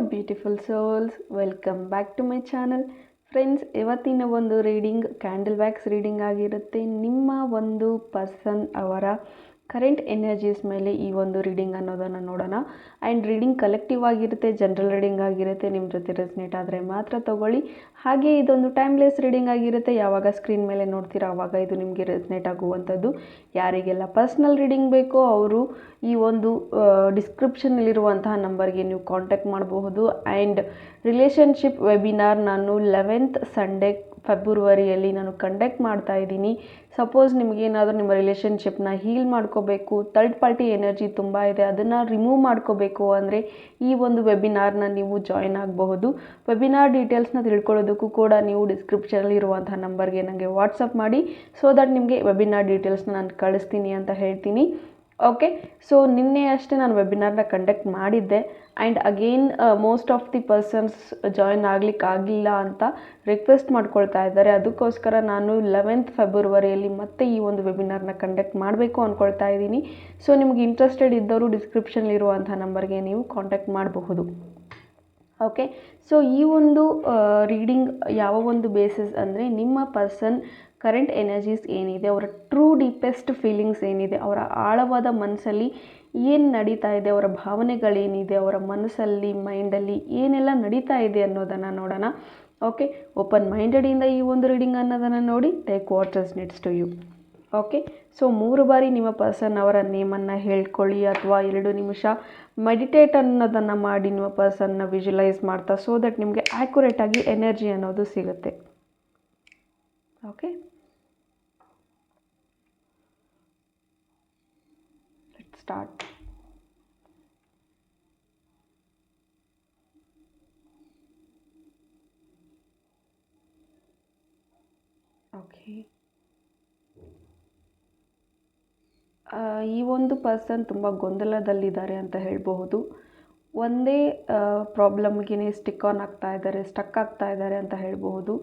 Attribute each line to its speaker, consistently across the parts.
Speaker 1: Beautiful souls welcome back to my channel friends ಇವತ್ತಿನ ಒಂದು reading candle wax reading ಆಗಿರುತ್ತೆ. ನಿಮ್ಮ ಒಂದು ಪರ್ಸನ್ ಅವರ ಕರೆಂಟ್ ಎನರ್ಜೀಸ್ ಮೇಲೆ ಈ ಒಂದು ರೀಡಿಂಗ್ ಅನ್ನೋದನ್ನು ನೋಡೋಣ. ಆ್ಯಂಡ್ ರೀಡಿಂಗ್ ಕಲೆಕ್ಟಿವ್ ಆಗಿರುತ್ತೆ ಜನರಲ್ ರೀಡಿಂಗ್ ಆಗಿರುತ್ತೆ ನಿಮ್ಮ ಜೊತೆ ರೆಸ್ನೇಟ್ ಆದರೆ ಮಾತ್ರ ತಗೊಳ್ಳಿ. ಹಾಗೆ ಇದೊಂದು ಟೈಮ್ಲೆಸ್ ರೀಡಿಂಗ್ ಆಗಿರುತ್ತೆ, ಯಾವಾಗ ಸ್ಕ್ರೀನ್ ಮೇಲೆ ನೋಡ್ತೀರಾ ಆವಾಗ ಇದು ನಿಮಗೆ ರೆಸ್ನೇಟ್ ಆಗುವಂಥದ್ದು. ಯಾರಿಗೆಲ್ಲ ಪರ್ಸ್ನಲ್ ರೀಡಿಂಗ್ ಬೇಕೋ ಅವರು ಈ ಒಂದು ಡಿಸ್ಕ್ರಿಪ್ಷನ್ನಲ್ಲಿರುವಂತಹ ನಂಬರ್ಗೆ ನೀವು ಕಾಂಟ್ಯಾಕ್ಟ್ ಮಾಡಬಹುದು. ಆ್ಯಂಡ್ ರಿಲೇಷನ್ಶಿಪ್ ವೆಬಿನಾರ್ ನಾನು ಲೆವೆಂತ್ ಸಂಡೇ ಫೆಬ್ರವರಿಯಲ್ಲಿ ನಾನು ಕಂಡಕ್ಟ್ ಮಾಡ್ತಾ ಇದ್ದೀನಿ. ಸಪೋಸ್ ನಿಮಗೇನಾದರೂ ನಿಮ್ಮ ರಿಲೇಷನ್ಶಿಪ್ನ ಹೀಲ್ ಮಾಡ್ಕೋಬೇಕು ಥರ್ಡ್ ಪಾರ್ಟಿ ಎನರ್ಜಿ ತುಂಬ ಇದೆ, ಅದನ್ನು ರಿಮೂವ್ ಮಾಡ್ಕೋಬೇಕು ಅಂದರೆ ಈ ಒಂದು ವೆಬಿನಾರ್ನ ನೀವು ಜಾಯ್ನ್ ಆಗಬಹುದು. ವೆಬಿನಾರ್ ಡೀಟೇಲ್ಸ್ನ ತಿಳ್ಕೊಳ್ಳೋದಕ್ಕೂ ಕೂಡ ನೀವು ಡಿಸ್ಕ್ರಿಪ್ಷನಲ್ಲಿ ಇರುವಂಥ ನಂಬರ್ಗೆ ನನಗೆ ವಾಟ್ಸಪ್ ಮಾಡಿ ಸೊ ದಟ್ ನಿಮಗೆ ವೆಬಿನಾರ್ ಡೀಟೇಲ್ಸ್ನ ನಾನು ಕಳಿಸ್ತೀನಿ ಅಂತ ಹೇಳ್ತೀನಿ. ಓಕೆ ಸೊ ನಿನ್ನೆ ಅಷ್ಟೇ ನಾನು ವೆಬಿನಾರ್ನ ಕಂಡಕ್ಟ್ ಮಾಡಿದ್ದೆ. And again most of the persons join ಆಗ್ಲಿಕ್ಕೆ ಆಗಲಿಲ್ಲ ಅಂತ ರಿಕ್ವೆಸ್ಟ್ ಮಾಡ್ಕೊಳ್ತಾ ಇದ್ದಾರೆ. ಅದಕ್ಕೋಸ್ಕರ ನಾನು ಲೆವೆಂತ್ ಫೆಬ್ರವರಿಯಲ್ಲಿ ಮತ್ತೆ ಈ ಒಂದು ವೆಬಿನಾರ್ನ ಕಂಡಕ್ಟ್ ಮಾಡಬೇಕು ಅಂದ್ಕೊಳ್ತಾ ಇದ್ದೀನಿ. ಸೊ ನಿಮ್ಗೆ ಇಂಟ್ರೆಸ್ಟೆಡ್ ಇದ್ದವರು ಡಿಸ್ಕ್ರಿಪ್ಷನ್ಲಿರುವಂಥ ನಂಬರ್ಗೆ ನೀವು ಕಾಂಟ್ಯಾಕ್ಟ್ ಮಾಡಬಹುದು. ಓಕೆ ಸೊ ಈ ಒಂದು ರೀಡಿಂಗ್ ಯಾವ ಒಂದು ಬೇಸಿಸ್ ಅಂದರೆ ನಿಮ್ಮ ಪರ್ಸನ್ ಕರೆಂಟ್ ಎನರ್ಜೀಸ್ ಏನಿದೆ, ಅವರ ಟ್ರೂ ಡೀಪೆಸ್ಟ್ ಫೀಲಿಂಗ್ಸ್ ಏನಿದೆ, ಅವರ ಆಳವಾದ ಮನಸ್ಸಲ್ಲಿ ಏನು ನಡೀತಾ ಇದೆ, ಅವರ ಭಾವನೆಗಳೇನಿದೆ, ಅವರ ಮನಸ್ಸಲ್ಲಿ ಮೈಂಡಲ್ಲಿ ಏನೆಲ್ಲ ನಡೀತಾ ಇದೆ ಅನ್ನೋದನ್ನು ನೋಡೋಣ. ಓಕೆ ಓಪನ್ ಮೈಂಡೆಡಿಂದ ಈ ಒಂದು ರೀಡಿಂಗ್ ಅನ್ನೋದನ್ನು ನೋಡಿ take waters nets to you okay so ಮೂರು ಬಾರಿ ನಿಮ್ಮ ಪರ್ಸನ್ ಅವರ ನೇಮನ್ನು ಹೇಳ್ಕೊಳ್ಳಿ, ಅಥವಾ ಎರಡು ನಿಮಿಷ ಮೆಡಿಟೇಟ್ ಅನ್ನೋದನ್ನು ಮಾಡಿ ನಿಮ್ಮ ಪರ್ಸನ್ನ ವಿಜುಲೈಸ್ ಮಾಡ್ತಾ ಸೊ ದಟ್ ನಿಮಗೆ ಆ್ಯಕ್ಯುರೇಟಾಗಿ ಎನರ್ಜಿ ಅನ್ನೋದು ಸಿಗುತ್ತೆ. ಓಕೆ ಸ್ಟಾರ್ಟ್ ಓಕೆ ಈ ಒಂದು ಪರ್ಸನ್ ತುಂಬ ಗೊಂದಲದಲ್ಲಿದ್ದಾರೆ ಅಂತ ಹೇಳಬಹುದು. ಒಂದೇ ಪ್ರಾಬ್ಲಮ್ಗೆ ಸ್ಟಿಕ್ ಆನ್ ಆಗ್ತಾ ಇದ್ದಾರೆ ಸ್ಟಕ್ ಆಗ್ತಾ ಇದ್ದಾರೆ ಅಂತ ಹೇಳಬಹುದು.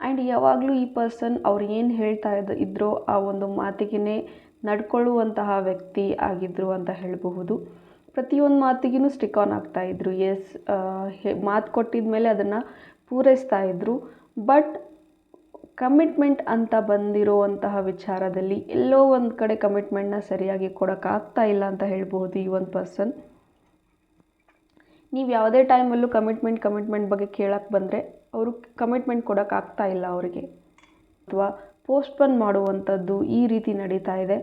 Speaker 1: ಆ್ಯಂಡ್ ಯಾವಾಗಲೂ ಈ ಪರ್ಸನ್ ಅವ್ರು ಏನು ಹೇಳ್ತಾ ಇದ್ದ ಇದ್ರೋ ಆ ಒಂದು ಮಾತಿಗೆ ನಡ್ಕೊಳ್ಳುವಂತಹ ವ್ಯಕ್ತಿ ಆಗಿದ್ದರು ಅಂತ ಹೇಳಬಹುದು. ಪ್ರತಿಯೊಂದು ಮಾತಿಗೂ ಸ್ಟಿಕ್ ಆನ್ ಆಗ್ತಾ ಇದ್ರು. ಎಸ್ ಮಾತು ಕೊಟ್ಟಿದ ಮೇಲೆ ಅದನ್ನು ಪೂರೈಸ್ತಾ ಇದ್ದರು ಬಟ್ ಕಮಿಟ್ಮೆಂಟ್ ಅಂತ ಬಂದಿರುವಂತಹ ವಿಚಾರದಲ್ಲಿ ಎಲ್ಲೋ ಒಂದು ಕಡೆ ಕಮಿಟ್ಮೆಂಟ್ನ ಸರಿಯಾಗಿ ಕೊಡೋಕ್ಕಾಗ್ತಾ ಇಲ್ಲ ಅಂತ ಹೇಳ್ಬೋದು ಈ ಒಂದು ಪರ್ಸನ್ ನೀವು ಯಾವುದೇ ಟೈಮಲ್ಲೂ ಕಮಿಟ್ಮೆಂಟ್ ಕಮಿಟ್ಮೆಂಟ್ ಬಗ್ಗೆ ಕೇಳಕ್ಕೆ ಬಂದರೆ ಅವರು ಕಮಿಟ್ಮೆಂಟ್ ಕೊಡೋಕ್ಕಾಗ್ತಾ ಇಲ್ಲ ಅವರಿಗೆ. ಅಥವಾ ಪೋಸ್ಟ್ಪೋನ್ ಮಾಡುವಂಥದ್ದು ಈ ರೀತಿ ನಡೀತಾ ಇದೆ.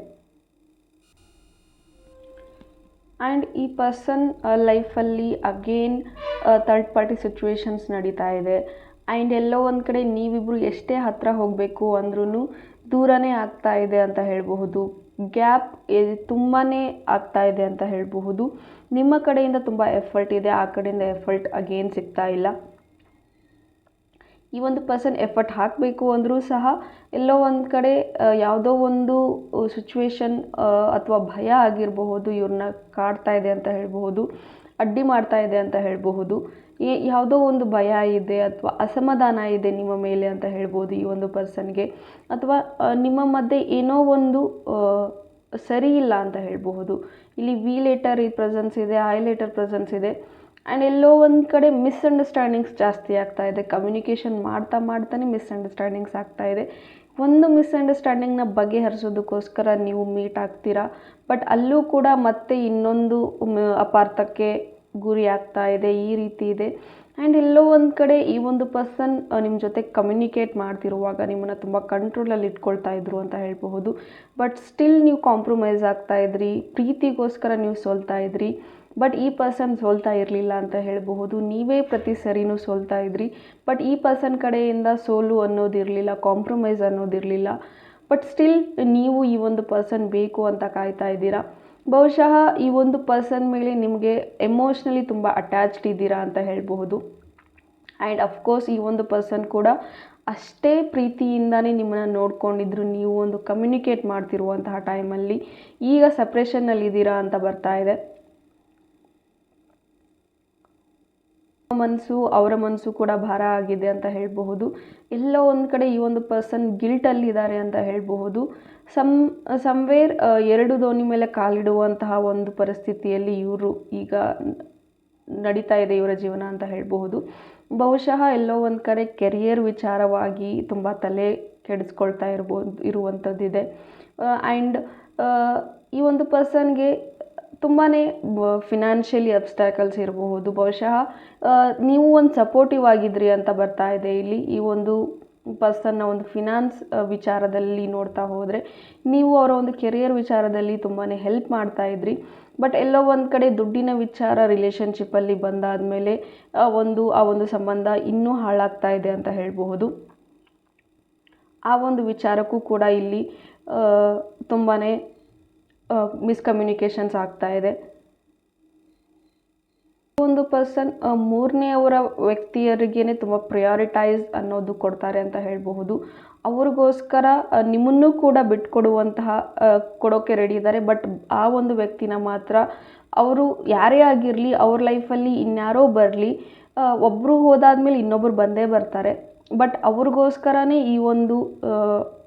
Speaker 1: ಆ್ಯಂಡ್ ಈ ಪರ್ಸನ್ ಲೈಫಲ್ಲಿ ಅಗೇನ್ ಥರ್ಡ್ ಪಾರ್ಟಿ ಸಿಚುವೇಶನ್ಸ್ ನಡೀತಾ ಇದೆ. ಆ್ಯಂಡ್ ಎಲ್ಲೋ ಒಂದು ಕಡೆ ನೀವಿಬ್ಬರು ಎಷ್ಟೇ ಹತ್ತಿರ ಹೋಗಬೇಕು ಅಂದ್ರೂ ದೂರನೇ ಆಗ್ತಾ ಇದೆ ಅಂತ ಹೇಳಬಹುದು. ಗ್ಯಾಪ್ ತುಂಬಾ ಆಗ್ತಾ ಇದೆ ಅಂತ ಹೇಳಬಹುದು. ನಿಮ್ಮ ಕಡೆಯಿಂದ ತುಂಬ ಎಫರ್ಟ್ ಇದೆ, ಆ ಕಡೆಯಿಂದ ಎಫರ್ಟ್ ಅಗೇನ್ ಸಿಗ್ತಾ ಇಲ್ಲ. ಈ ಒಂದು ಪರ್ಸನ್ ಎಫರ್ಟ್ ಹಾಕಬೇಕು ಅಂದರೂ ಸಹ ಎಲ್ಲೋ ಒಂದು ಕಡೆ ಯಾವುದೋ ಒಂದು ಸಿಚುವೇಶನ್ ಅಥವಾ ಭಯ ಆಗಿರಬಹುದು ಇವ್ರನ್ನ ಕಾಡ್ತಾ ಇದೆ ಅಂತ ಹೇಳಬಹುದು, ಅಡ್ಡಿ ಮಾಡ್ತಾ ಇದೆ ಅಂತ ಹೇಳಬಹುದು ಯಾವುದೋ ಒಂದು ಭಯ ಇದೆ ಅಥವಾ ಅಸಮಾಧಾನ ಇದೆ ನಿಮ್ಮ ಮೇಲೆ ಅಂತ ಹೇಳ್ಬೋದು ಈ ಒಂದು ಪರ್ಸನ್ಗೆ ಅಥವಾ ನಿಮ್ಮ ಮಧ್ಯೆ ಏನೋ ಒಂದು ಸರಿ ಇಲ್ಲ ಅಂತ ಹೇಳಬಹುದು. ಇಲ್ಲಿ ವಿ ಲೆಟರ್ ಈ ಪ್ರೆಸೆನ್ಸ್ ಇದೆ ಐ ಲೆಟರ್ ಪ್ರೆಸೆನ್ಸ್ ಇದೆ. ಆ್ಯಂಡ್ ಎಲ್ಲೋ ಒಂದು ಕಡೆ ಮಿಸ್ಅಂಡರ್ಸ್ಟ್ಯಾಂಡಿಂಗ್ಸ್ ಜಾಸ್ತಿ ಆಗ್ತಾ ಇದೆ. ಕಮ್ಯುನಿಕೇಷನ್ ಮಾಡ್ತಾ ಮಾಡ್ತಾನೆ ಮಿಸ್ಅಂಡರ್ಸ್ಟ್ಯಾಂಡಿಂಗ್ಸ್ ಆಗ್ತಾ ಇದೆ. ಒಂದು ಮಿಸ್ಅಂಡರ್ಸ್ಟ್ಯಾಂಡಿಂಗ್ನ ಬಗೆಹರಿಸೋದಕ್ಕೋಸ್ಕರ ನೀವು ಮೀಟ್ ಆಗ್ತೀರಾ? ಬಟ್ ಅಲ್ಲೂ ಕೂಡ ಮತ್ತೆ ಇನ್ನೊಂದು ಅಪಾರ್ಥಕ್ಕೆ ಗುರಿ ಆಗ್ತಾ ಇದೆ. ಈ ರೀತಿ ಇದೆ. ಆ್ಯಂಡ್ ಎಲ್ಲೋ ಒಂದು ಕಡೆ ಈ ಒಂದು ಪರ್ಸನ್ ನಿಮ್ಮ ಜೊತೆ ಕಮ್ಯುನಿಕೇಟ್ ಮಾಡ್ತಿರುವಾಗ ನಿಮ್ಮನ್ನು ತುಂಬ ಕಂಟ್ರೋಲಲ್ಲಿ ಇಟ್ಕೊಳ್ತಾ ಇದ್ರು ಅಂತ ಹೇಳಬಹುದು. ಬಟ್ ಸ್ಟಿಲ್ ನೀವು ಕಾಂಪ್ರಮೈಸ್ ಆಗ್ತಾ ಇದ್ರಿ. ಪ್ರೀತಿಗೋಸ್ಕರ ನೀವು ಸೋಲ್ತಾ ಇದ್ರಿ. ಬಟ್ ಈ ಪರ್ಸನ್ ಸೋಲ್ತಾ ಇರಲಿಲ್ಲ ಅಂತ ಹೇಳಬಹುದು. ನೀವೇ ಪ್ರತಿ ಸರಿನೂ ಸೋಲ್ತಾ ಇದ್ರಿ. ಬಟ್ ಈ ಪರ್ಸನ್ ಕಡೆಯಿಂದ ಸೋಲು ಅನ್ನೋದಿರಲಿಲ್ಲ ಕಾಂಪ್ರಮೈಸ್ ಅನ್ನೋದಿರಲಿಲ್ಲ. ಬಟ್ ಸ್ಟಿಲ್ ನೀವು ಈ ಒಂದು ಪರ್ಸನ್ ಬೇಕು ಅಂತ ಕಾಯ್ತಾ ಇದ್ದೀರಾ? ಬಹುಶಃ ಈ ಒಂದು ಪರ್ಸನ್ ಮೇಲೆ ನಿಮಗೆ ಎಮೋಷ್ನಲಿ ತುಂಬ ಅಟ್ಯಾಚ್ಡ್ ಇದ್ದೀರಾ ಅಂತ ಹೇಳಬಹುದು. ಆ್ಯಂಡ್ ಅಫ್ಕೋರ್ಸ್ ಈ ಒಂದು ಪರ್ಸನ್ ಕೂಡ ಅಷ್ಟೇ ಪ್ರೀತಿಯಿಂದನೇ ನಿಮ್ಮನ್ನು ನೋಡ್ಕೊಂಡಿದ್ರು. ನೀವು ಒಂದು ಕಮ್ಯುನಿಕೇಟ್ ಮಾಡ್ತಿರುವಂತಹ ಟೈಮಲ್ಲಿ ಈಗ ಸಪ್ರೇಷನ್ನಲ್ಲಿದ್ದೀರಾ ಅಂತ ಬರ್ತಾ ಇದೆ. ಮನಸ್ಸು, ಅವರ ಮನಸ್ಸು ಕೂಡ ಭಾರ ಆಗಿದೆ ಅಂತ ಹೇಳಬಹುದು. ಎಲ್ಲೋ ಒಂದು ಕಡೆ ಈ ಒಂದು ಪರ್ಸನ್ ಗಿಲ್ಟಲ್ಲಿದ್ದಾರೆ ಅಂತ ಹೇಳಬಹುದು. ಸಮ್ ಸಮ್ವೇರ್ ಎರಡು ದೋಣಿ ಮೇಲೆ ಕಾಲಿಡುವಂತಹ ಒಂದು ಪರಿಸ್ಥಿತಿಯಲ್ಲಿ ಇವರು ಈಗ ನಡೀತಾ ಇದೆ ಇವರ ಜೀವನ ಅಂತ ಹೇಳಬಹುದು. ಬಹುಶಃ ಎಲ್ಲೋ ಒಂದು ಕಡೆ ಕೆರಿಯರ್ ವಿಚಾರವಾಗಿ ತುಂಬ ತಲೆ ಕೆಡಿಸ್ಕೊಳ್ತಾ ಇರ್ಬೋದು ಇರುವಂಥದ್ದಿದೆ ಆ್ಯಂಡ್ ಈ ಒಂದು ಪರ್ಸನ್ಗೆ ತುಂಬಾ ಫಿನಾನ್ಷಿಯಲಿ ಅಬ್ಸ್ಟ್ಯಾಕಲ್ಸ್ ಇರಬಹುದು. ಬಹುಶಃ ನೀವು ಒಂದು ಸಪೋರ್ಟಿವ್ ಆಗಿದ್ರಿ ಅಂತ ಬರ್ತಾ ಇದೆ ಇಲ್ಲಿ. ಈ ಒಂದು ಪರ್ಸನ್ನ ಒಂದು ಫಿನಾನ್ಸ್ ವಿಚಾರದಲ್ಲಿ ನೋಡ್ತಾ ಹೋದರೆ, ನೀವು ಅವರ ಒಂದು ಕೆರಿಯರ್ ವಿಚಾರದಲ್ಲಿ ತುಂಬಾ ಹೆಲ್ಪ್ ಮಾಡ್ತಾ ಇದ್ರಿ. ಬಟ್ ಎಲ್ಲೋ ಒಂದು ಕಡೆ ದುಡ್ಡಿನ ವಿಚಾರ ರಿಲೇಷನ್ಶಿಪ್ಪಲ್ಲಿ ಬಂದಾದಮೇಲೆ ಒಂದು, ಆ ಒಂದು ಸಂಬಂಧ ಇನ್ನೂ ಹಾಳಾಗ್ತಾ ಇದೆ ಅಂತ ಹೇಳಬಹುದು. ಆ ಒಂದು ವಿಚಾರಕ್ಕೂ ಕೂಡ ಇಲ್ಲಿ ತುಂಬಾ ಮಿಸ್ಕಮ್ಯುನಿಕೇಷನ್ಸ್ ಆಗ್ತಾ ಇದೆ. ಒಂದು ಪರ್ಸನ್ ಮೂರನೆಯವರ ವ್ಯಕ್ತಿಯರಿಗೇ ತುಂಬ ಪ್ರಿಯಾರಿಟೈಸ್ ಅನ್ನೋದು ಕೊಡ್ತಾರೆ ಅಂತ ಹೇಳಬಹುದು. ಅವ್ರಿಗೋಸ್ಕರ ನಿಮ್ಮನ್ನು ಕೂಡ ಬಿಟ್ಕೊಡುವಂತಹ ಕೊಡೋಕೆ ರೆಡಿ ಇದ್ದಾರೆ. ಬಟ್ ಆ ಒಂದು ವ್ಯಕ್ತಿನ ಮಾತ್ರ ಅವರು ಯಾರೇ ಆಗಿರಲಿ, ಅವ್ರ ಲೈಫಲ್ಲಿ ಇನ್ಯಾರೋ ಬರಲಿ ಒಬ್ಬರು ಹೋದಾದ್ಮೇಲೆ ಇನ್ನೊಬ್ಬರು ಬಂದೇ ಬರ್ತಾರೆ. ಬಟ್ ಅವ್ರಿಗೋಸ್ಕರನೇ ಈ ಒಂದು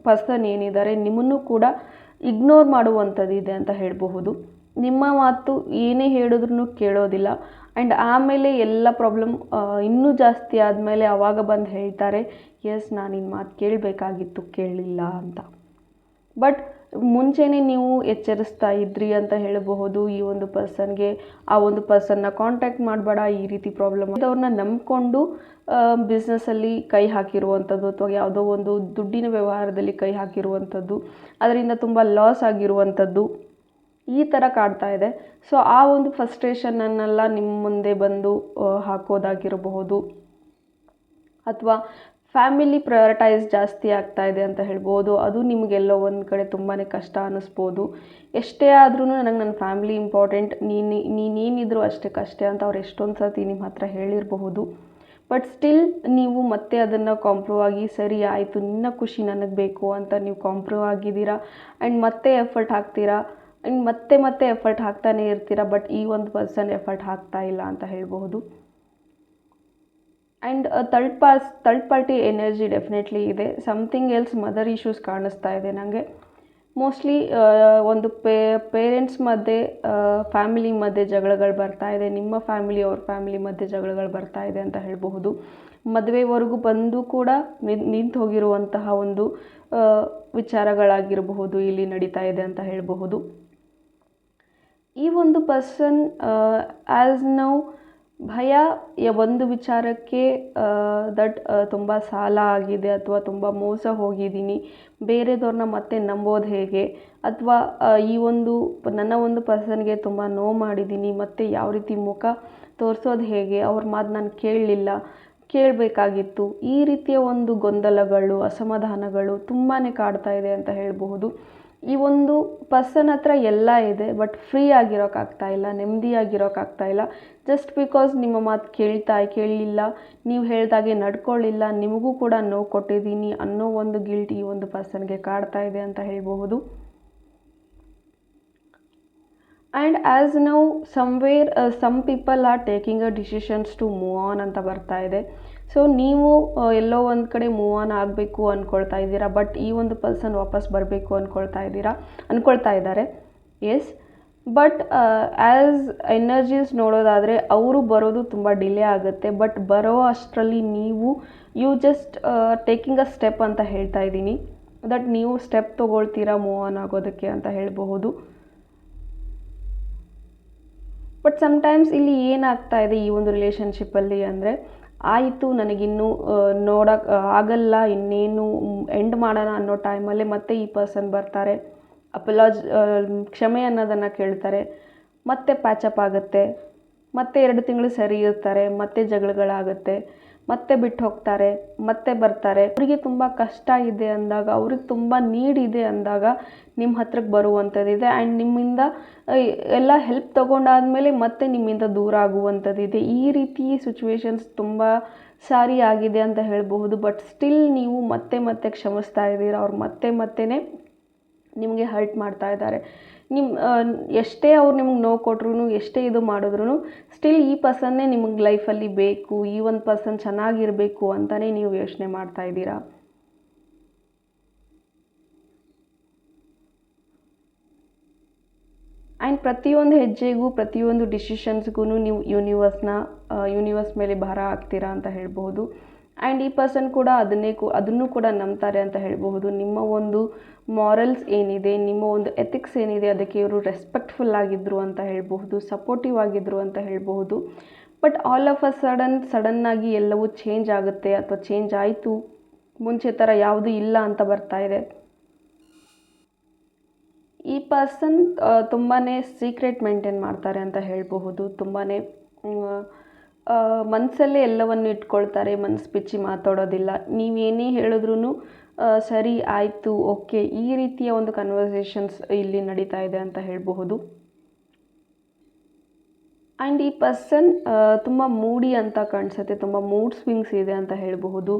Speaker 1: ಪರ್ಸನ್ ಏನಿದ್ದಾರೆ, ನಿಮ್ಮನ್ನು ಕೂಡ ಇಗ್ನೋರ್ ಮಾಡುವಂಥದ್ದು ಇದೆ ಅಂತ ಹೇಳಬಹುದು. ನಿಮ್ಮ ಮಾತು ಏನೇ ಹೇಳಿದ್ರೂ ಕೇಳೋದಿಲ್ಲ. ಆ್ಯಂಡ್ ಆಮೇಲೆ ಎಲ್ಲ ಪ್ರಾಬ್ಲಮ್ ಇನ್ನೂ ಜಾಸ್ತಿ ಆದಮೇಲೆ ಅವಾಗ ಬಂದು ಹೇಳ್ತಾರೆ ಎಸ್ ನಾನು ನಿನ್ನ ಮಾತು ಕೇಳಬೇಕಾಗಿತ್ತು ಕೇಳಲಿಲ್ಲ ಅಂತ. ಬಟ್ ಮುಂಚೆನೇ ನೀವು ಎಚ್ಚರಿಸ್ತಾ ಇದ್ರಿ ಅಂತ ಹೇಳಬಹುದು. ಈ ಒಂದು ಪರ್ಸನ್ಗೆ ಆ ಒಂದು ಪರ್ಸನ್ನ ಕಾಂಟ್ಯಾಕ್ಟ್ ಮಾಡಬೇಡ. ಈ ರೀತಿ ಪ್ರಾಬ್ಲಮ್ ಅವ್ರನ್ನ ನಂಬಿಕೊಂಡು ಬಿಸ್ನೆಸ್ಸಲ್ಲಿ ಕೈ ಹಾಕಿರುವಂಥದ್ದು ಅಥವಾ ಯಾವುದೋ ಒಂದು ದುಡ್ಡಿನ ವ್ಯವಹಾರದಲ್ಲಿ ಕೈ ಹಾಕಿರುವಂಥದ್ದು ಅದರಿಂದ ತುಂಬ ಲಾಸ್ ಆಗಿರುವಂಥದ್ದು ಈ ಥರ ಕಾಡ್ತಾ ಇದೆ. ಸೊ ಆ ಒಂದು ಫಸ್ಟ್ರೇಷನನ್ನೆಲ್ಲ ನಿಮ್ಮ ಮುಂದೆ ಬಂದು ಹಾಕೋದಾಗಿರಬಹುದು. ಅಥವಾ ಫ್ಯಾಮಿಲಿ ಪ್ರಯೋರಿಟೈಸ್ ಜಾಸ್ತಿ ಆಗ್ತಾ ಇದೆ ಅಂತ ಹೇಳ್ಬೋದು. ಅದು ನಿಮಗೆಲ್ಲೋ ಒಂದು ಕಡೆ ತುಂಬಾ ಕಷ್ಟ ಅನ್ನಿಸ್ಬೋದು ಎಷ್ಟೇ ಆದ್ರೂ ನನಗೆ ನನ್ನ ಫ್ಯಾಮಿಲಿ ಇಂಪಾರ್ಟೆಂಟ್ ನೀನು ನೀನೇನಿದ್ರು ಅಷ್ಟೇ ಕಷ್ಟ ಅಂತ ಅವ್ರು ಎಷ್ಟೊಂದು ಸರ್ತಿ ನಿಮ್ಮ ಹತ್ರ ಹೇಳಿರಬಹುದು. ಬಟ್ ಸ್ಟಿಲ್ ನೀವು ಮತ್ತೆ ಅದನ್ನು ಕಾಂಪ್ರೂವ್ ಆಗಿ, ಸರಿ, ಆಯಿತು, ನಿನ್ನ ಖುಷಿ ನನಗೆ ಬೇಕು ಅಂತ ನೀವು ಕಾಂಪ್ರೂವ್ ಆಗಿದ್ದೀರಾ? ಆ್ಯಂಡ್ ಮತ್ತೆ ಎಫರ್ಟ್ ಹಾಕ್ತೀರಾ? ಆ್ಯಂಡ್ ಮತ್ತೆ ಮತ್ತೆ ಎಫರ್ಟ್ ಹಾಕ್ತಾನೆ ಇರ್ತೀರಾ? ಬಟ್ ಈ ಒಂದು ಪರ್ಸನ್ ಎಫರ್ಟ್ ಹಾಕ್ತಾ ಇಲ್ಲ ಅಂತ ಹೇಳಬಹುದು. And third pass third party energy definitely ಇದೆ. ಸಮಥಿಂಗ್ ಎಲ್ಸ್ ಮದರ್ ಇಶ್ಯೂಸ್ ಕಾಣಿಸ್ತಾ ಇದೆ ನನಗೆ ಮೋಸ್ಟ್ಲಿ ಒಂದು ಪೇ ಪೇರೆಂಟ್ಸ್ ಮಧ್ಯೆ ಫ್ಯಾಮಿಲಿ ಮಧ್ಯೆ ಜಗಳಗಳು ಬರ್ತಾ ಇದೆ. ನಿಮ್ಮ ಫ್ಯಾಮಿಲಿ ಅವ್ರ ಫ್ಯಾಮಿಲಿ ಮಧ್ಯೆ ಜಗಳಗಳು ಬರ್ತಾ ಇದೆ ಅಂತ ಹೇಳಬಹುದು. ಮದುವೆವರೆಗೂ ಬಂದು ಕೂಡ ನಿಂತು ಹೋಗಿರುವಂತಹ ಒಂದು ಆ, ವಿಚಾರಗಳಾಗಿರಬಹುದು ಇಲ್ಲಿ ನಡೀತಾ ಇದೆ ಅಂತ ಹೇಳಬಹುದು. ಈ ಒಂದು ಪರ್ಸನ್ ಆ್ಯಸ್ ನಾವು ಭಯ ಒಂದು ವಿಚಾರಕ್ಕೆ ದಟ್ ತುಂಬ ಸಾಲ ಆಗಿದೆ ಅಥವಾ ತುಂಬ ಮೋಸ ಹೋಗಿದ್ದೀನಿ. ಬೇರೆದವ್ರನ್ನ ಮತ್ತೆ ನಂಬೋದು ಹೇಗೆ? ಅಥವಾ ಈ ಒಂದು, ನನ್ನ ಒಂದು ಪರ್ಸನ್ಗೆ ತುಂಬ ನೋವು ಮಾಡಿದ್ದೀನಿ, ಮತ್ತು ಯಾವ ರೀತಿ ಮುಖ ತೋರಿಸೋದು ಹೇಗೆ? ಅವ್ರ ಮಾತು ನಾನು ಕೇಳಲಿಲ್ಲ. ಕೇಳಬೇಕಾಗಿತ್ತು. ಈ ರೀತಿಯ ಒಂದು ಗೊಂದಲಗಳು, ಅಸಮಾಧಾನಗಳು ತುಂಬಾ ಕಾಡ್ತಾ ಇದೆ ಅಂತ ಹೇಳಬಹುದು. ಈ ಒಂದು ಪರ್ಸನ್ ಹತ್ರ ಎಲ್ಲ ಇದೆ ಬಟ್ ಫ್ರೀ ಆಗಿರೋಕ್ಕಾಗ್ತಾ ಇಲ್ಲ ನೆಮ್ಮದಿಯಾಗಿರೋಕ್ಕಾಗ್ತಾ ಇಲ್ಲ. ಜಸ್ಟ್ ಬಿಕಾಸ್ ನಿಮ್ಮ ಮಾತು ಕೇಳ್ತಾ ಕೇಳಲಿಲ್ಲ ನೀವು ಹೇಳ್ದಾಗೆ ನಡ್ಕೊಳ್ಳಿಲ್ಲ, ನಿಮಗೂ ಕೂಡ ನೋವು ಕೊಟ್ಟಿದ್ದೀನಿ ಅನ್ನೋ ಒಂದು ಗಿಲ್ಟ್ ಈ ಒಂದು ಪರ್ಸನ್ಗೆ ಕಾಡ್ತಾ ಇದೆ ಅಂತ ಹೇಳಬಹುದು. And as now somewhere some people are taking a decisions to move on ಅಂತ ಬರ್ತಾ ಇದೆ. ಸೊ ನೀವು ಎಲ್ಲೋ ಒಂದು ಕಡೆ ಮೂವ್ ಆನ್ ಆಗಬೇಕು ಅಂದ್ಕೊಳ್ತಾ ಇದ್ದೀರಾ ಬಟ್ ಈ ಒಂದು ಪರ್ಸನ್ ವಾಪಸ್ ಬರಬೇಕು ಅಂದ್ಕೊಳ್ತಾ ಇದ್ದೀರಾ ಅಂದ್ಕೊಳ್ತಾ ಇದ್ದಾರೆ. ಎಸ್ ಬಟ್ ಆ್ಯಸ್ ಎನರ್ಜೀಸ್ ನೋಡೋದಾದರೆ ಅವರು ಬರೋದು ತುಂಬ ಡಿಲೇ ಆಗುತ್ತೆ ಬಟ್ ಬರೋ ಅಷ್ಟರಲ್ಲಿ ನೀವು you just taking a step ಅಂತ ಹೇಳ್ತಾ ಇದ್ದೀನಿ. ದಟ್ ನೀವು ಸ್ಟೆಪ್ ತೊಗೊಳ್ತೀರಾ ಮೂವ್ ಆನ್ ಆಗೋದಕ್ಕೆ ಅಂತ ಹೇಳಬಹುದು. ಬಟ್ ಸಮ್ಟೈಮ್ಸ್ ಇಲ್ಲಿ ಏನಾಗ್ತಾ ಇದೆ ಈ ಒಂದು ರಿಲೇಷನ್ಶಿಪ್ಪಲ್ಲಿ ಅಂದರೆ ಆಯಿತು, ನನಗಿನ್ನೂ ನೋಡಕ್ಕೆ ಆಗಲ್ಲ, ಇನ್ನೇನು ಎಂಡ್ ಮಾಡೋಣ ಅನ್ನೋ ಟೈಮಲ್ಲೇ ಮತ್ತೆ ಈ ಪರ್ಸನ್ ಬರ್ತಾರೆ. ಅಪಲಾಜ್ ಕ್ಷಮೆ ಅನ್ನೋದನ್ನು ಕೇಳ್ತಾರೆ. ಮತ್ತೆ ಪ್ಯಾಚಪ್ ಆಗುತ್ತೆ. ಮತ್ತೆ ಎರಡು ತಿಂಗಳು ಸರಿ ಇರ್ತಾರೆ, ಮತ್ತೆ ಜಗಳಗಳಾಗುತ್ತೆ. ಮತ್ತೆ ಬಿಟ್ಟು ಹೋಗ್ತಾರೆ, ಮತ್ತೆ ಬರ್ತಾರೆ. ಅವರಿಗೆ ತುಂಬ ಕಷ್ಟ ಇದೆ ಅಂದಾಗ, ಅವ್ರಿಗೆ ತುಂಬ ನೀಡ್ ಇದೆ ಅಂದಾಗ ನಿಮ್ಮ ಹತ್ರಕ್ಕೆ ಬರುವಂಥದ್ದಿದೆ ಆ್ಯಂಡ್ ನಿಮ್ಮಿಂದ ಎಲ್ಲ ಹೆಲ್ಪ್ ತೊಗೊಂಡಾದ್ಮೇಲೆ ಮತ್ತೆ ನಿಮ್ಮಿಂದ ದೂರ ಆಗುವಂಥದ್ದಿದೆ ಈ ರೀತಿ ಸಿಚುವೇಶನ್ಸ್ ತುಂಬ ಸಾರಿ ಆಗಿದೆ ಅಂತ ಹೇಳಬಹುದು. ಬಟ್ ಸ್ಟಿಲ್ ನೀವು ಮತ್ತೆ ಮತ್ತೆ ಕ್ಷಮಿಸ್ತಾ ಇದ್ದೀರಾ. ಅವ್ರು ಮತ್ತೆ ಮತ್ತೆ ನಿಮಗೆ ಹರ್ಟ್ ಮಾಡ್ತಾ ಇದ್ದಾರೆ. ನಿಮ್ಮ ಎಷ್ಟೇ ಅವ್ರು ನಿಮ್ಗೆ ನೋವು ಕೊಟ್ರು ಎಷ್ಟೇ ಇದು ಮಾಡಿದ್ರು ಸ್ಟಿಲ್ ಈ ಪರ್ಸನ್ನೇ ನಿಮಗೆ ಲೈಫಲ್ಲಿ ಬೇಕು, ಈ ಒಂದು ಪರ್ಸನ್ ಚೆನ್ನಾಗಿರಬೇಕು ಅಂತಲೇ ನೀವು ಯೋಚನೆ ಮಾಡ್ತಾ ಇದ್ದೀರಾ? ಆ್ಯಂಡ್ ಪ್ರತಿಯೊಂದು ಹೆಜ್ಜೆಗೂ, ಪ್ರತಿಯೊಂದು ಡಿಸಿಷನ್ಸ್ಗೂ ನೀವು ಯೂನಿವರ್ಸ್ನ ಯೂನಿವರ್ಸ್ ಮೇಲೆ ಭಾರ ಹಾಕ್ತೀರಾ ಅಂತ ಹೇಳ್ಬೋದು ಆ್ಯಂಡ್ ಈ ಪರ್ಸನ್ ಕೂಡ ಅದನ್ನೇ ಕೂ, ಅದನ್ನು ಕೂಡ ನಂಬ್ತಾರೆ ಅಂತ ಹೇಳಬಹುದು. ನಿಮ್ಮ ಒಂದು ಮಾರಲ್ಸ್ ಏನಿದೆ, ನಿಮ್ಮ ಒಂದು ಎಥಿಕ್ಸ್ ಏನಿದೆ, ಅದಕ್ಕೆ ಇವರು ರೆಸ್ಪೆಕ್ಟ್ಫುಲ್ ಆಗಿದ್ದರು ಅಂತ ಹೇಳಬಹುದು ಸಪೋರ್ಟಿವ್ ಆಗಿದ್ದರು ಅಂತ ಹೇಳಬಹುದು. But all of a sudden ಸಡನ್ನಾಗಿ ಎಲ್ಲವೂ ಚೇಂಜ್ ಆಗುತ್ತೆ, ಅಥವಾ ಚೇಂಜ್ ಆಯಿತು, ಮುಂಚೆ ಥರ ಯಾವುದೂ ಇಲ್ಲ ಅಂತ ಬರ್ತಾ ಇದೆ. ಈ ಪರ್ಸನ್ ತುಂಬಾ ಸೀಕ್ರೆಟ್ ಮೇಂಟೈನ್ ಮಾಡ್ತಾರೆ ಅಂತ ಹೇಳಬಹುದು. ತುಂಬಾ ಮನಸ್ಸಲ್ಲೇ ಎಲ್ಲವನ್ನು ಇಟ್ಕೊಳ್ತಾರೆ ಮನಸ್ಸು ಬಿಚ್ಚಿ ಮಾತಾಡೋದಿಲ್ಲ. ನೀವೇನೇ ಹೇಳಿದ್ರೂ ಸರಿ, ಆಯಿತು, ಓಕೆ, ಈ ರೀತಿಯ ಒಂದು ಕನ್ವರ್ಸೇಷನ್ಸ್ ಇಲ್ಲಿ ನಡೀತಾ ಇದೆ ಅಂತ ಹೇಳಬಹುದು. ಆ್ಯಂಡ್ ಈ ಪರ್ಸನ್ ತುಂಬ ಮೂಡಿ ಅಂತ ಕಾಣಿಸುತ್ತೆ, ತುಂಬ ಮೂಡ್ ಸ್ವಿಂಗ್ಸ್ ಇದೆ ಅಂತ ಹೇಳಬಹುದು.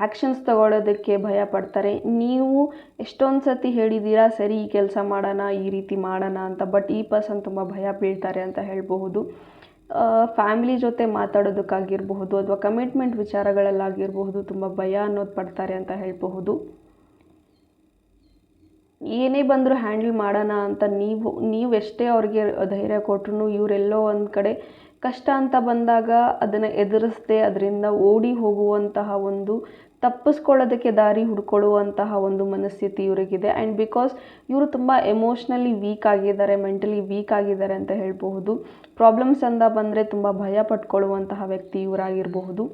Speaker 1: ಆ್ಯಕ್ಷನ್ಸ್ ತಗೊಳ್ಳೋದಕ್ಕೆ ಭಯ ಪಡ್ತಾರೆ. ನೀವು ಎಷ್ಟೊಂದು ಸತಿ ಹೇಳಿದ್ದೀರಾ ಸರಿ, ಈ ಕೆಲಸ ಮಾಡೋಣ, ಈ ರೀತಿ ಮಾಡೋಣ ಅಂತ ಬಟ್ ಈ ಪರ್ಸನ್ ತುಂಬ ಭಯ ಬೀಳ್ತಾರೆ ಅಂತ ಹೇಳಬಹುದು. ಫ್ಯಾಮಿಲಿ ಜೊತೆ ಮಾತಾಡೋದಕ್ಕಾಗಿರಬಹುದು ಅಥವಾ ಕಮಿಟ್ಮೆಂಟ್ ವಿಚಾರಗಳಲ್ಲಾಗಿರಬಹುದು ತುಂಬ ಭಯ ಅನ್ನೋದು ಪಡ್ತಾರೆ ಅಂತ ಹೇಳಬಹುದು. ಏನೇ ಬಂದರೂ ಹ್ಯಾಂಡಲ್ ಮಾಡೋಣ ಅಂತ ನೀವು ನೀವು ಎಷ್ಟೇ ಅವ್ರಿಗೆ ಧೈರ್ಯ ಕೊಟ್ಟರು ಇವರೆಲ್ಲೋ ಒಂದು ಕಡೆ ಕಷ್ಟ ಅಂತ ಬಂದಾಗ ಅದನ್ನು ಎದುರಿಸದೆ ಅದರಿಂದ ಓಡಿ ಹೋಗುವಂತಹ ಒಂದು ತಪ್ಪಿಸ್ಕೊಳ್ಳೋದಕ್ಕೆ ದಾರಿ ಹುಡ್ಕೊಳ್ಳುವಂತಹ ಒಂದು ಮನಸ್ಥಿತಿ ಇವರಿಗಿದೆ. ಆ್ಯಂಡ್ ಬಿಕಾಸ್ ಇವರು ತುಂಬ ಎಮೋಷ್ನಲಿ ವೀಕ್ ಆಗಿದ್ದಾರೆ ಮೆಂಟಲಿ ವೀಕ್ ಆಗಿದ್ದಾರೆ ಅಂತ ಹೇಳಬಹುದು. ಪ್ರಾಬ್ಲಮ್ಸ್ ಅಂತ ಬಂದರೆ ತುಂಬ ಭಯ ಪಟ್ಕೊಳ್ಳುವಂತಹ ವ್ಯಕ್ತಿ ಇವರಾಗಿರಬಹುದು.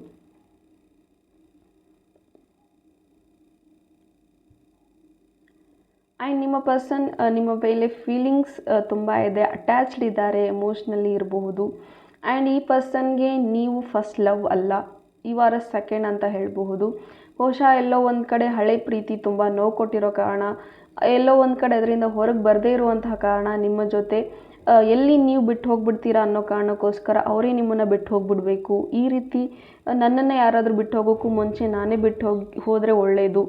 Speaker 1: ಆ್ಯಂಡ್ ನಿಮ್ಮ ಪರ್ಸನ್ ನಿಮ್ಮ ಮೇಲೆ ಫೀಲಿಂಗ್ಸ್ ತುಂಬ ಇದೆ ಅಟ್ಯಾಚ್ಡ್ ಇದ್ದಾರೆ ಎಮೋಷ್ನಲಿ ಇರಬಹುದು. ಆ್ಯಂಡ್ ಈ ಪರ್ಸನ್ಗೆ ನೀವು ಫಸ್ಟ್ ಲವ್ ಅಲ್ಲ. ಈ ವಾರ ಸೆಕೆಂಡ್ ಅಂತ ಹೇಳಬಹುದು. ಬಹುಶಃ ಎಲ್ಲೋ ಒಂದು ಕಡೆ ಹಳೆ ಪ್ರೀತಿ ತುಂಬ ನೋವು ಕೊಟ್ಟಿರೋ ಕಾರಣ, ಎಲ್ಲೋ ಒಂದು ಕಡೆ ಅದರಿಂದ ಹೊರಗೆ ಬರದೇ ಇರುವಂತಹ ಕಾರಣ ನಿಮ್ಮ ಜೊತೆ ಎಲ್ಲಿ ನೀವು ಬಿಟ್ಟು ಹೋಗ್ಬಿಡ್ತೀರಾ ಅನ್ನೋ ಕಾರಣಕ್ಕೋಸ್ಕರ ಅವರೇ ನಿಮ್ಮನ್ನು ಬಿಟ್ಟು ಹೋಗ್ಬಿಡಬೇಕು. ಈ ರೀತಿ ನನ್ನನ್ನು ಯಾರಾದರೂ ಬಿಟ್ಟು ಹೋಗೋಕ್ಕೂ ಮುಂಚೆ ನಾನೇ ಬಿಟ್ಟು ಹೋಗಿ, ಹೋದರೆ ಒಳ್ಳೆಯದು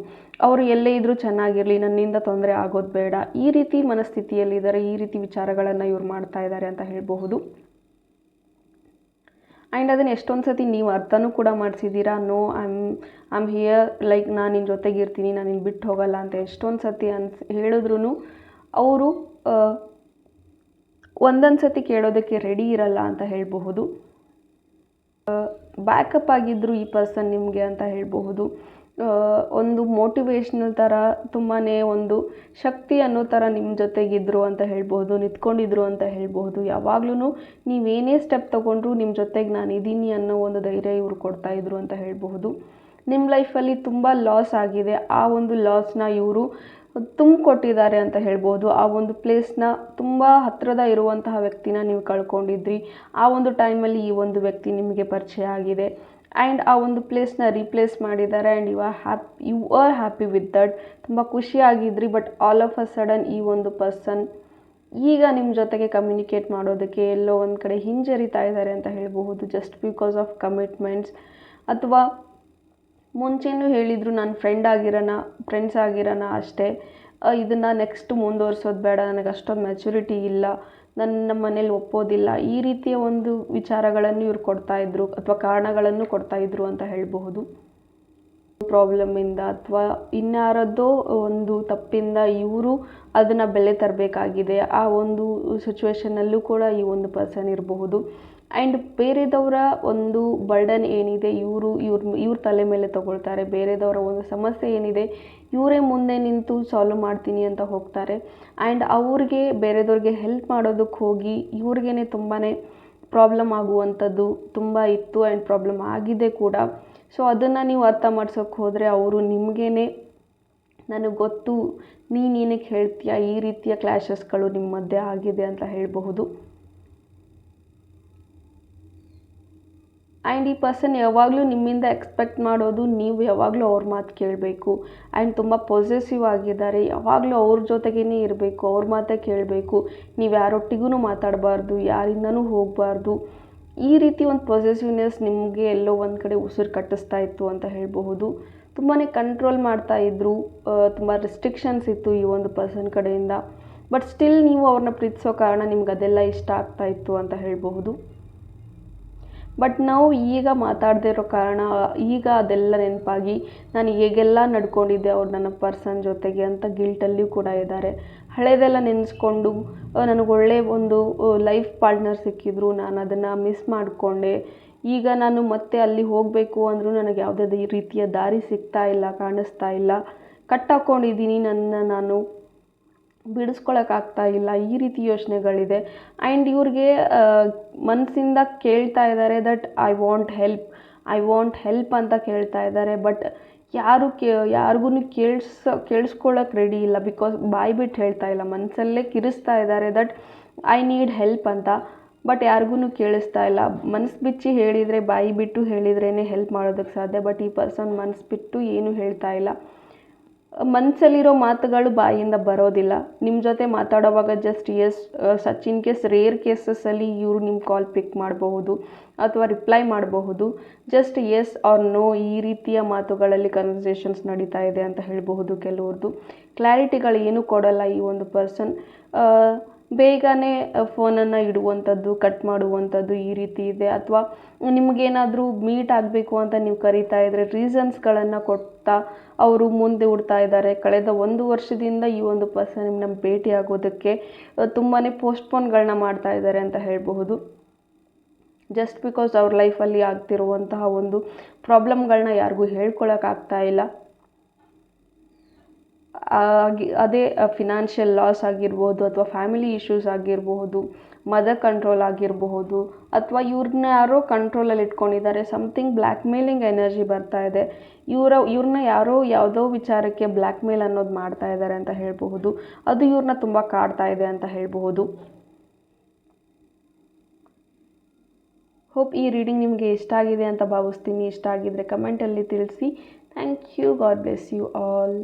Speaker 1: ಅವರು ಎಲ್ಲೇ ಇದ್ದರೂ ಚೆನ್ನಾಗಿರಲಿ, ನನ್ನಿಂದ ತೊಂದರೆ ಆಗೋದು ಬೇಡ. ಈ ರೀತಿ ಮನಸ್ಥಿತಿಯಲ್ಲಿದ್ದಾರೆ, ಈ ರೀತಿ ವಿಚಾರಗಳನ್ನು ಇವ್ರು ಮಾಡ್ತಾ ಇದ್ದಾರೆ ಅಂತ ಹೇಳಬಹುದು. ಆ್ಯಂಡ್ ಅದನ್ನು ಎಷ್ಟೊಂದು ಸತಿ ನೀವು ಅರ್ಥನೂ ಕೂಡ ಮಾಡಿಸಿದ್ದೀರಾ no I'm I'm here like ನಾನು ನಿನ್ನ ಜೊತೆಗಿರ್ತೀನಿ ನಾನು ನಿನ್ನ ಬಿಟ್ಟು ಹೋಗಲ್ಲ ಅಂತ ಎಷ್ಟೊಂದು ಸತಿ ಅನ್ಸ್ ಹೇಳಿದ್ರೂ ಅವರು ಒಂದೊಂದು ಸತಿ ಕೇಳೋದಕ್ಕೆ ರೆಡಿ ಇರಲ್ಲ ಅಂತ ಹೇಳಬಹುದು. ಬ್ಯಾಕಪ್ ಆಗಿದ್ದರು ಈ ಪರ್ಸನ್ ನಿಮಗೆ ಅಂತ ಹೇಳಬಹುದು. ಒಂದು ಮೋಟಿವೇಶ್ನಲ್ ಥರ ತುಂಬಾ ಒಂದು ಶಕ್ತಿ ಅನ್ನೋ ಥರ ನಿಮ್ಮ ಜೊತೆಗಿದ್ದರು ಅಂತ ಹೇಳ್ಬೋದು, ನಿಂತ್ಕೊಂಡಿದ್ರು ಅಂತ ಹೇಳ್ಬೋದು. ಯಾವಾಗ್ಲೂ ನೀವೇನೇ ಸ್ಟೆಪ್ ತೊಗೊಂಡ್ರು ನಿಮ್ಮ ಜೊತೆಗೆ ನಾನು ಇದ್ದೀನಿ ಅನ್ನೋ ಒಂದು ಧೈರ್ಯ ಇವರು ಕೊಡ್ತಾಯಿದ್ರು ಅಂತ ಹೇಳಬಹುದು. ನಿಮ್ಮ ಲೈಫಲ್ಲಿ ತುಂಬ ಲಾಸ್ ಆಗಿದೆ. ಆ ಒಂದು ಲಾಸ್ನ ಇವರು ತುಂಬಿಕೊಟ್ಟಿದ್ದಾರೆ ಅಂತ ಹೇಳ್ಬೋದು. ಆ ಒಂದು ಪ್ಲೇಸ್ನ ತುಂಬ ಹತ್ತಿರದ ಇರುವಂತಹ ವ್ಯಕ್ತಿನ ನೀವು ಕಳ್ಕೊಂಡಿದ್ರಿ. ಆ ಒಂದು ಟೈಮಲ್ಲಿ ಈ ಒಂದು ವ್ಯಕ್ತಿ ನಿಮಗೆ ಪರಿಚಯ ಆಗಿದೆ. ಆ್ಯಂಡ್ ಆ ಒಂದು ಪ್ಲೇಸ್ನ ರೀಪ್ಲೇಸ್ ಮಾಡಿದ್ದಾರೆ and you are hap, you are happy with that. ತುಂಬ ಖುಷಿಯಾಗಿದ್ರಿ, but all of a sudden ಈ ಒಂದು ಪರ್ಸನ್ ಈಗ ನಿಮ್ಮ ಜೊತೆಗೆ ಕಮ್ಯುನಿಕೇಟ್ ಮಾಡೋದಕ್ಕೆ ಎಲ್ಲೋ ಒಂದು ಕಡೆ ಹಿಂಜರಿತಾ ಇದ್ದಾರೆ ಅಂತ ಹೇಳಬಹುದು ಜಸ್ಟ್ ಬಿಕಾಸ್ ಆಫ್ ಕಮಿಟ್ಮೆಂಟ್ಸ್ ಅಥವಾ ಮುಂಚೆನೂ ಹೇಳಿದರು, ನಾನು ಫ್ರೆಂಡ್ ಆಗಿರೋಣ ಫ್ರೆಂಡ್ಸ್ ಆಗಿರೋಣ ಅಷ್ಟೇ. ಇದನ್ನು ನೆಕ್ಸ್ಟ್ ಮುಂದುವರ್ಸೋದು ಬೇಡ ನನಗೆ ಅಷ್ಟೊಂದು ಮೆಚುರಿಟಿ ಇಲ್ಲ. ನನ್ನ ಮನೇಲಿ ಒಪ್ಪೋದಿಲ್ಲ. ಈ ರೀತಿಯ ಒಂದು ವಿಚಾರಗಳನ್ನು ಇವ್ರು ಕೊಡ್ತಾಯಿದ್ರು ಅಥವಾ ಕಾರಣಗಳನ್ನು ಕೊಡ್ತಾ ಕೊಡ್ತಾಯಿದ್ರು ಅಂತ ಹೇಳಬಹುದು. ಪ್ರಾಬ್ಲಮ್ಮಿಂದ ಅಥವಾ ಇನ್ಯಾರದ್ದೋ ಒಂದು ತಪ್ಪಿಂದ ಇವರು ಅದನ್ನು ಬೆಲೆ ತರಬೇಕಾಗಿದೆ. ಆ ಒಂದು ಸಿಚುವೇಶನ್ನಲ್ಲೂ ಕೂಡ ಈ ಒಂದು ಪರ್ಸನ್ ಇರಬಹುದು. ಆ್ಯಂಡ್ ಬೇರೆದವರ ಒಂದು ಬರ್ಡನ್ ಏನಿದೆ, ಇವರು, ಇವ್ರ ಇವ್ರ ತಲೆ ಮೇಲೆ ತಗೊಳ್ತಾರೆ. ಬೇರೆದವರ ಒಂದು ಸಮಸ್ಯೆ ಏನಿದೆ, ಇವರೇ ಮುಂದೆ ನಿಂತು ಸಾಲ್ವ್ ಮಾಡ್ತೀನಿ ಅಂತ ಹೋಗ್ತಾರೆ. ಆ್ಯಂಡ್ ಅವ್ರಿಗೆ, ಬೇರೆದವ್ರಿಗೆ ಹೆಲ್ಪ್ ಮಾಡೋದಕ್ಕೆ ಹೋಗಿ ಇವ್ರಿಗೇ ತುಂಬಾ ಪ್ರಾಬ್ಲಮ್ ಆಗುವಂಥದ್ದು ತುಂಬ ಇತ್ತು ಆ್ಯಂಡ್ ಪ್ರಾಬ್ಲಮ್ ಆಗಿದೆ ಕೂಡ. ಸೊ ಅದನ್ನು ನೀವು ಅರ್ಥ ಮಾಡ್ಸೋಕ್ಕೆ ಹೋದರೆ ಅವರು ನಿಮಗೇ ನನಗೆ ಗೊತ್ತು, ನೀನು ಏನಕ್ಕೆ ಹೇಳ್ತೀಯ ಈ ರೀತಿಯ ಕ್ಲ್ಯಾಶಸ್ಗಳು ನಿಮ್ಮ ಮಧ್ಯೆ ಆಗಿದೆ ಅಂತ ಹೇಳಬಹುದು. ಆ್ಯಂಡ್ ಈ ಪರ್ಸನ್ ಯಾವಾಗಲೂ ನಿಮ್ಮಿಂದ ಎಕ್ಸ್ಪೆಕ್ಟ್ ಮಾಡೋದು ನೀವು ಯಾವಾಗಲೂ ಅವ್ರ ಮಾತು ಕೇಳಬೇಕು. ಆ್ಯಂಡ್ ತುಂಬ ಪೊಸೆಸಿವ್ ಆಗಿದ್ದಾರೆ. ಯಾವಾಗಲೂ ಅವ್ರ ಜೊತೆಗೇ ಇರಬೇಕು, ಅವ್ರ ಮಾತೇ ಕೇಳಬೇಕು. ನೀವು ಯಾರೊಟ್ಟಿಗೂ ಮಾತಾಡಬಾರ್ದು, ಯಾರಿಂದನೂ ಹೋಗಬಾರ್ದು. ಈ ರೀತಿ ಒಂದು ಪೊಸೆಸಿವ್ನೆಸ್ ನಿಮಗೆ ಎಲ್ಲೋ ಒಂದು ಕಡೆ ಉಸಿರು ಕಟ್ಟಿಸ್ತಾ ಇತ್ತು ಅಂತ ಹೇಳಬಹುದು. ತುಂಬಾ ಕಂಟ್ರೋಲ್ ಮಾಡ್ತಾ ಇದ್ದರು ತುಂಬ ರೆಸ್ಟ್ರಿಕ್ಷನ್ಸ್ ಇತ್ತು ಈ ಒಂದು ಪರ್ಸನ್ ಕಡೆಯಿಂದ. ಬಟ್ ಸ್ಟಿಲ್ ನೀವು ಅವ್ರನ್ನ ಪ್ರೀತಿಸೋ ಕಾರಣ ನಿಮ್ಗೆ ಅದೆಲ್ಲ ಇಷ್ಟ ಆಗ್ತಾ ಇತ್ತು ಅಂತ ಹೇಳಬಹುದು. ಬಟ್ ನಾವು ಈಗ ಮಾತಾಡದೇ ಇರೋ ಕಾರಣ, ಈಗ ಅದೆಲ್ಲ ನೆನಪಾಗಿ ನಾನು ಹೇಗೆಲ್ಲ ನಡ್ಕೊಂಡಿದ್ದೆ ಅವ್ರು ನನ್ನ ಪರ್ಸನ್ ಜೊತೆಗೆ ಅಂತ ಗಿಲ್ಟಲ್ಲಿಯೂ ಕೂಡ ಇದ್ದಾರೆ. ಹಳೆಯದೆಲ್ಲ ನೆನೆಸ್ಕೊಂಡು ನನಗೆ ಒಳ್ಳೆಯ ಒಂದು ಲೈಫ್ ಪಾರ್ಟ್ನರ್ ಸಿಕ್ಕಿದ್ರು, ನಾನು ಅದನ್ನು ಮಿಸ್ ಮಾಡಿಕೊಂಡೆ. ಈಗ ನಾನು ಮತ್ತೆ ಅಲ್ಲಿ ಹೋಗಬೇಕು ಅಂದರೂ ನನಗೆ ಯಾವುದೇ ರೀತಿಯ ದಾರಿ ಸಿಗ್ತಾ ಇಲ್ಲ, ಕಾಣಿಸ್ತಾ ಇಲ್ಲ. ಕಟ್ಟಾಕೊಂಡಿದ್ದೀನಿ ನನ್ನ ನಾನು. ಬಿಡಿಸ್ಕೊಳಕ್ಕಾಗ್ತಾ ಇಲ್ಲ ಈ ರೀತಿ ಯೋಚನೆಗಳಿದೆ. ಆ್ಯಂಡ್ ಇವ್ರಿಗೆ ಮನಸ್ಸಿಂದ ಕೇಳ್ತಾ ಇದ್ದಾರೆ that I want help I want help ಅಂತ ಕೇಳ್ತಾ ಇದ್ದಾರೆ ಬಟ್ ಯಾರು ಕೇ ಯಾರಿಗೂ ಕೇಳಿಸ ಕೇಳಿಸ್ಕೊಳ್ಳೋಕೆ ರೆಡಿ ಇಲ್ಲ. ಬಿಕಾಸ್ ಬಾಯಿ ಬಿಟ್ಟು ಹೇಳ್ತಾ ಇಲ್ಲ. ಮನಸ್ಸಲ್ಲೇ ಕಿರಿಸ್ತಾ ಇದ್ದಾರೆ ದಟ್ ಐ ನೀಡ್ ಹೆಲ್ಪ್ ಅಂತ. ಬಟ್ ಯಾರಿಗೂ ಕೇಳಿಸ್ತಾ ಇಲ್ಲ. ಮನಸ್ಸು ಬಿಚ್ಚಿ ಹೇಳಿದರೆ, ಬಾಯಿ ಬಿಟ್ಟು ಹೇಳಿದ್ರೇ ಹೆಲ್ಪ್ ಮಾಡೋದಕ್ಕೆ ಸಾಧ್ಯ. ಬಟ್ ಈ ಪರ್ಸನ್ ಮನಸ್ಸು ಬಿಟ್ಟು ಏನೂ ಹೇಳ್ತಾ ಇಲ್ಲ. ಮನಸ್ಸಲ್ಲಿರೋ ಮಾತುಗಳು ಬಾಯಿಂದ ಬರೋದಿಲ್ಲ. ನಿಮ್ಮ ಜೊತೆ ಮಾತಾಡೋವಾಗ just S Sachin case rare ಕೇಸಸ್ಸಲ್ಲಿ ಇವರು ನಿಮ್ಮ ಕಾಲ್ ಪಿಕ್ ಮಾಡಬಹುದು ಅಥವಾ ರಿಪ್ಲೈ ಮಾಡಬಹುದು. ಜಸ್ಟ್ ಎಸ್ ಆರ್ ನೋ ಈ ರೀತಿಯ ಮಾತುಗಳಲ್ಲಿ ಕನ್ವರ್ಸೇಷನ್ಸ್ ನಡೀತಾ ಇದೆ ಅಂತ ಹೇಳಬಹುದು ಕೆಲವ್ರದ್ದು ಕ್ಲಾರಿಟಿಗಳು ಏನೂ ಕೊಡಲ್ಲ ಈ ಒಂದು ಪರ್ಸನ್ ಬೇಗನೆ ಫೋನನ್ನು ಇಡುವಂಥದ್ದು ಕಟ್ ಮಾಡುವಂಥದ್ದು ಈ ರೀತಿ ಇದೆ. ಅಥವಾ ನಿಮಗೇನಾದರೂ ಮೀಟ್ ಆಗಬೇಕು ಅಂತ ನೀವು ಕರಿತಾ ಇದ್ದರೆ ರೀಸನ್ಸ್ಗಳನ್ನು ಕೊಡ್ತಾ ಅವರು ಮುಂದೆ ಉಡ್ತಾ ಇದ್ದಾರೆ. ಕಳೆದ ಒಂದು ವರ್ಷದಿಂದ ಈ ಒಂದು ಪರ್ಸನ್ ನಮ್ಮ ಭೇಟಿ ಆಗೋದಕ್ಕೆ ತುಂಬಾ ಪೋಸ್ಟ್ಪೋನ್ಗಳನ್ನ ಮಾಡ್ತಾ ಇದ್ದಾರೆ ಅಂತ ಹೇಳಬಹುದು. ಜಸ್ಟ್ ಬಿಕಾಸ್ ಅವ್ರ ಲೈಫಲ್ಲಿ ಆಗ್ತಿರುವಂತಹ ಒಂದು ಪ್ರಾಬ್ಲಮ್ಗಳನ್ನ ಯಾರಿಗೂ ಹೇಳ್ಕೊಳಕ್ಕಾಗ್ತಾ ಇಲ್ಲ. ಆಗಿ, ಅದೇ ಫಿನಾನ್ಷಿಯಲ್ ಲಾಸ್ ಆಗಿರ್ಬೋದು ಅಥವಾ ಫ್ಯಾಮಿಲಿ ಇಶ್ಯೂಸ್ ಆಗಿರಬಹುದು ಮದರ್ ಕಂಟ್ರೋಲ್ ಆಗಿರಬಹುದು ಅಥವಾ ಇವ್ರನ್ನ ಯಾರೋ ಕಂಟ್ರೋಲಲ್ಲಿ ಇಟ್ಕೊಂಡಿದ್ದಾರೆ ಸಮಥಿಂಗ್ ಬ್ಲ್ಯಾಕ್ ಮೇಲಿಂಗ್ ಎನರ್ಜಿ ಬರ್ತಾ ಇದೆ. ಇವರ ಇವ್ರನ್ನ ಯಾರೋ ಯಾವುದೋ ವಿಚಾರಕ್ಕೆ ಬ್ಲ್ಯಾಕ್ ಮೇಲ್ ಅನ್ನೋದು ಮಾಡ್ತಾ ಇದ್ದಾರೆ ಅಂತ ಹೇಳಬಹುದು. ಅದು ಇವ್ರನ್ನ ತುಂಬ ಕಾಡ್ತಾ ಇದೆ ಅಂತ ಹೇಳಬಹುದು. ಹೋಪ್ ಈ ರೀಡಿಂಗ್ ನಿಮಗೆ ಇಷ್ಟ ಆಗಿದೆ ಅಂತ ಭಾವಿಸ್ತೀನಿ. ಇಷ್ಟ ಆಗಿದ್ದರೆ ಕಮೆಂಟಲ್ಲಿ ತಿಳಿಸಿ. Thank you God bless you all